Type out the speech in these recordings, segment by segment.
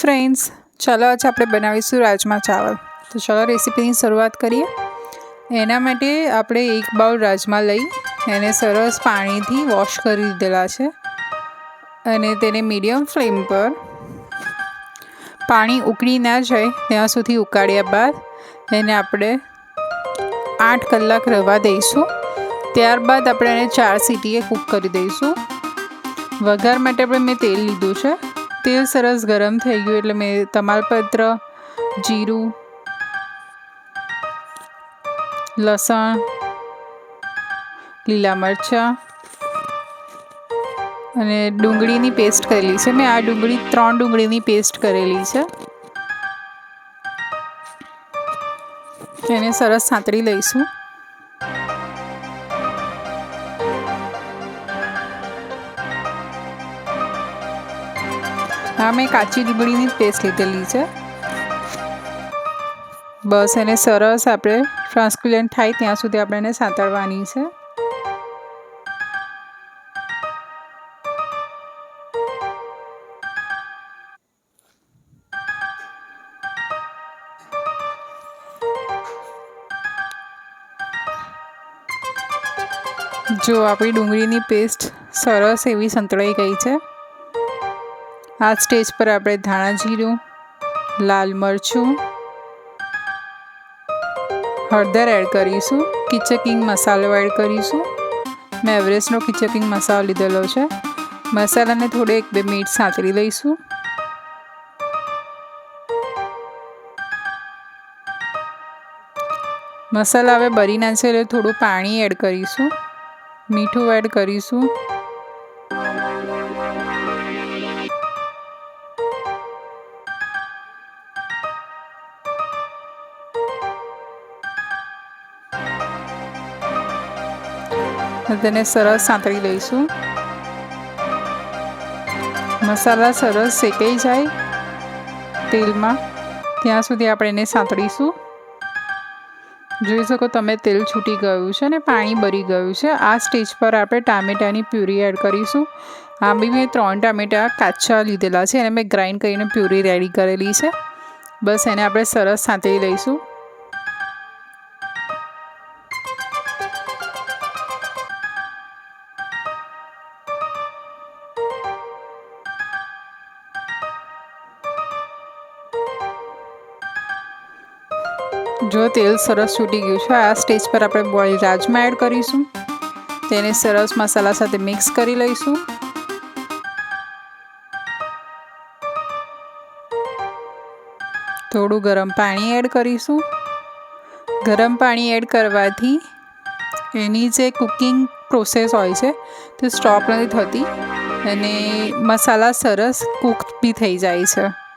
Friends ચાલો આજે આપણે બનાવીશું રાજમા ચાવલ. તો ચાલો રેસીપીની શરૂઆત કરીએ. એના માટે આપણે એક બાઉલ રાજમા લઈ એને સરસ પાણીથી વોશ કરી દીધેલા છે. અને તેને મીડિયમ ફ્લેમ પર પાણી ઉકળી ના જાય ત્યાં સુધી ઉકાળ્યા બાદ એને આપણે આઠ કલાક રવા દઈશું. ત્યારબાદ આપણે એને ચાર સીટીએ કૂક કરી દઈશું. વઘાર માટે આપણે મેં તેલ લીધું છે. તેલ સરસ ગરમ થઈ ગયું એટલે મેં તમાલપત્ર, જીરું, લસણ, લીલા મરચાં અને ડુંગળીની પેસ્ટ કરેલી છે. મેં આ ડુંગળી, ત્રણ ડુંગળીની પેસ્ટ કરેલી છે. એને સરસ સાંતળી લઈશું. આ મેં કાચી ડુંગળીની પેસ્ટ લીધેલી છે. બસ એને સરસ આપણે ટ્રાન્સક્યુલન્ટ થાય ત્યાં સુધી આપણે એને સાંતળવાની છે. જો આપણી ડુંગળીની પેસ્ટ સરસ એવી સંતળાઈ ગઈ છે. આ સ્ટેજ પર આપણે ધાણા જીરું, લાલ મરચું, હળદર એડ કરીશું કિચકિંગ મસાલો એડ કરીશું. મેં એવરેસ્ટનો કિચકિંગ મસાલો લીધેલો છે. મસાલાને થોડે એક બે મિનિટ સાંતળી લઈશું. મસાલા હવે બરી ના છે એટલે થોડું પાણી એડ કરીશું. મીઠું એડ કરીશું. તેને સરસ સાંતળી લઈશું. મસાલા સરસ શેકાઈ જાય તેલમાં. ત્યાં સુધી આપણે એને સાંતળીશું. જોઈ શકો તમે તેલ છૂટી ગયું છે અને પાણી બરી ગયું છે. આ સ્ટેજ પર આપણે ટામેટાની પ્યુરી એડ કરીશું. આ બી મેં ત્રણ ટામેટા કાચા લીધેલા છે. એને મેં ગ્રાઇન્ડ કરીને પ્યુરી રેડી કરેલી છે. બસ એને આપણે સરસ સાંતળી લઈશું. જો તેલ સરસ છૂટી ગયું છે, આ સ્ટેજ પર આપણે બોઇલ રાજમા એડ કરીશું. તેને સરસ મસાલા સાથે મિક્સ કરી લઈશું. થોડું ગરમ પાણી એડ કરીશું. ગરમ પાણી એડ કરવાથી એની જે કુકિંગ પ્રોસેસ હોય છે, તે સ્ટોપ નથી થતી. અને મસાલા સરસ કૂક બી થઈ જાય છે.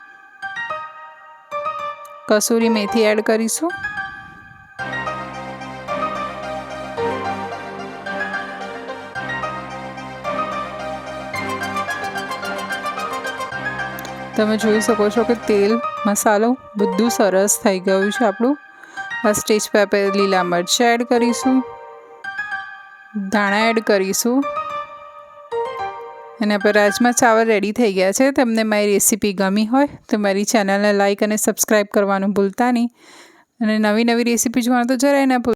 કસૂરી મેથી એડ કરીશું. તમે જોઈ શકો છો કે તેલ, મસાલો બધું સરસ થઈ ગયું છે આપણું. આ સ્ટેજ પર આપણે લીલા મરચાં એડ કરીશું. ધાણા એડ કરીશું. અને પર રાજમા ચાવલ રેડી થઈ ગયા છે. તમને મારી રેસીપી ગમી હોય તો મારી ચેનલને લાઇક અને સબસ્ક્રાઈબ કરવાનું ભૂલતા નહીં. અને નવી નવી રેસીપી જોવાનું તો જરાય ના